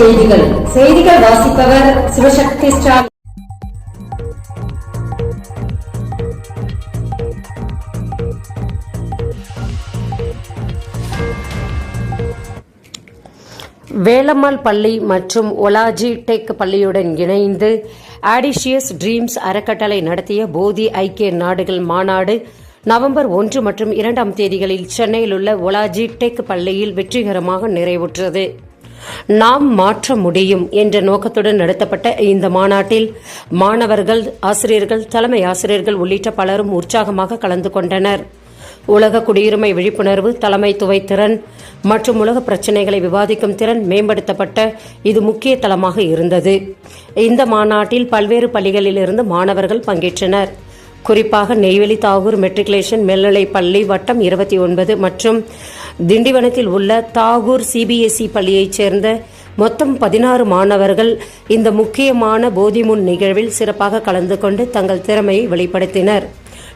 செய்திகள். செய்திகள் வாசிப்பவர் சிவசக்தி ஸ்டாலின். வேலம்மாள் பள்ளி மற்றும் ஒலாஜி டெக் பள்ளியுடன் இணைந்து ஆடிஷியஸ் ட்ரீம்ஸ் அறக்கட்டளை நடத்திய போதி ஐக்கிய நாடுகள் மாநாடு நவம்பர் ஒன்று மற்றும் இரண்டாம் தேதிகளில் சென்னையில் உள்ள ஒலாஜி டெக் பள்ளியில் வெற்றிகரமாக நிறைவுற்றது. நாம் மாற்ற முடியும் என்ற நோக்கத்துடன் நடத்தப்பட்ட இந்த மாநாட்டில் மாணவர்கள் ஆசிரியர்கள் தலைமை ஆசிரியர்கள் உள்ளிட்ட பலரும் உற்சாகமாக கலந்து கொண்டனர். உலக குடியுரிமை விழிப்புணர்வு தலைமைத்துவை திறன் மற்றும் உலக பிரச்சினைகளை விவாதிக்கும் திறன் மேம்படுத்தப்பட்ட இது முக்கிய தளமாக இருந்தது. இந்த மாநாட்டில் பல்வேறு பள்ளிகளிலிருந்து மாணவர்கள் பங்கேற்றனர். குறிப்பாக நெய்வேலி தாகூர் மெட்ரிகுலேஷன் மேல்நிலை பள்ளி வட்டம் இருபத்தி ஒன்பது மற்றும் திண்டிவனத்தில் உள்ள தாகூர் சிபிஎஸ்இ பள்ளியைச் சேர்ந்த மொத்தம் பதினாறு மாணவர்கள் இந்த முக்கியமான போதிமுன் நிகழ்வில் சிறப்பாக கலந்து கொண்டு தங்கள் திறமையை வெளிப்படுத்தினர்.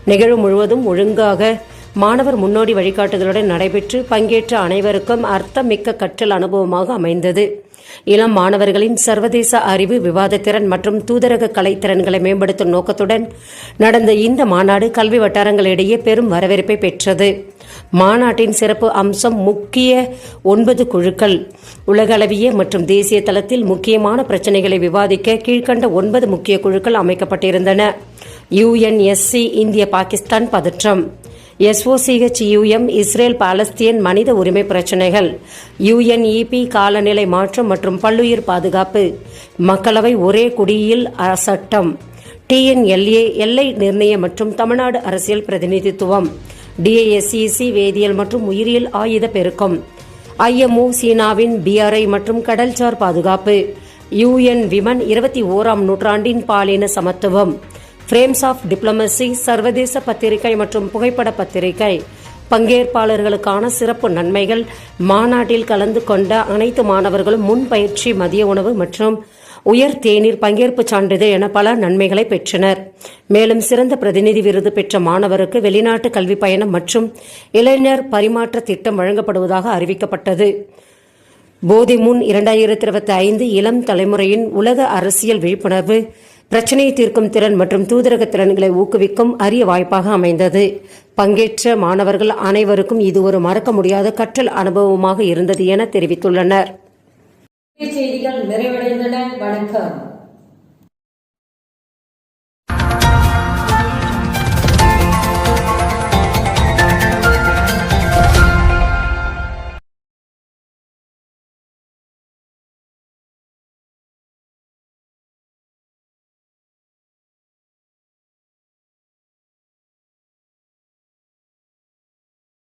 நிகழ்வு முழுவதும் ஒழுங்காக மாணவர் முன்னோடி வழிகாட்டுதலுடன் நடைபெற்று பங்கேற்ற அனைவருக்கும் அர்த்தமிக்க கற்றல் அனுபவமாக அமைந்தது. இளம் மாணவர்களின் சர்வதேச அறிவு விவாதத்திறன் மற்றும் தூதரக கலைத்திறன்களை மேம்படுத்தும் நோக்கத்துடன் நடந்த இந்த மாநாடு கல்வி வட்டாரங்களிடையே பெரும் வரவேற்பை பெற்றது. மாநாட்டின் சிறப்பு அம்சம் முக்கிய ஒன்பது குழுக்கள். உலகளவிய மற்றும் தேசிய தளத்தில் முக்கியமான பிரச்சினைகளை விவாதிக்க கீழ்கண்ட ஒன்பது முக்கிய குழுக்கள் அமைக்கப்பட்டிருந்தன. யுஎன்எஸ்சி இந்திய பாகிஸ்தான் பதற்றம். எஸ்ஓசிஹெச்யூஎம் இஸ்ரேல் பாலஸ்தீன் மனித உரிமை பிரச்சினைகள் யுஎன்இபி காலநிலை மாற்றம் மற்றும் பல்லுயிர் பாதுகாப்பு. மக்களவை ஒரே குடியில் அ- சட்டம் டிஎன்எல்ஏ எல்லை நிர்ணயம் மற்றும் தமிழ்நாடு அரசியல் பிரதிநிதித்துவம். டிஏஎஸ்சிசி வேதியியல் மற்றும் உயிரியல் ஆயுத பெருக்கம். ஐஎம்ஓ சீனாவின் பிஆர்ஐ மற்றும் கடல்சார் பாதுகாப்பு. யுஎன் விமன் இருபத்தி ஓராம் நூற்றாண்டின் பாலின சமத்துவம். ஃப்ரேம்ஸ் ஆஃப் டிப்ளமசி சர்வதேச பத்திரிகை மற்றும் புகைப்பட பத்திரிகை. பங்கேற்பாளர்களுக்கான சிறப்பு நன்மைகள். மாநாட்டில் கலந்து கொண்ட அனைத்து மாணவர்களும் முன்பயிற்சி மதிய உணவு மற்றும் உயர் தேநீர் பங்கேற்பு சான்றிதழ் என பல நன்மைகளை பெற்றனர். மேலும் சிறந்த பிரதிநிதி விருது பெற்ற மாணவருக்கு வெளிநாட்டு கல்வி பயணம் மற்றும் இளைஞர் பரிமாற்ற திட்டம் வழங்கப்படுவதாக அறிவிக்கப்பட்டது. போதி முன் இரண்டாயிரத்தி இருபத்தி ஐந்து இளம் தலைமுறையின் உலக அரசியல் விழிப்புணர்வு பிரச்சனையை தீர்க்கும் திறன் மற்றும் தூதரக திறன்களை ஊக்குவிக்கும் அரிய வாய்ப்பாக அமைந்தது. பங்கேற்ற மாணவர்கள் அனைவருக்கும் இது ஒரு மறக்க முடியாத கற்றல் அனுபவமாக இருந்தது என தெரிவித்துள்ளனர். செய்திகள் நிறைவடைந்தன. வணக்கம்.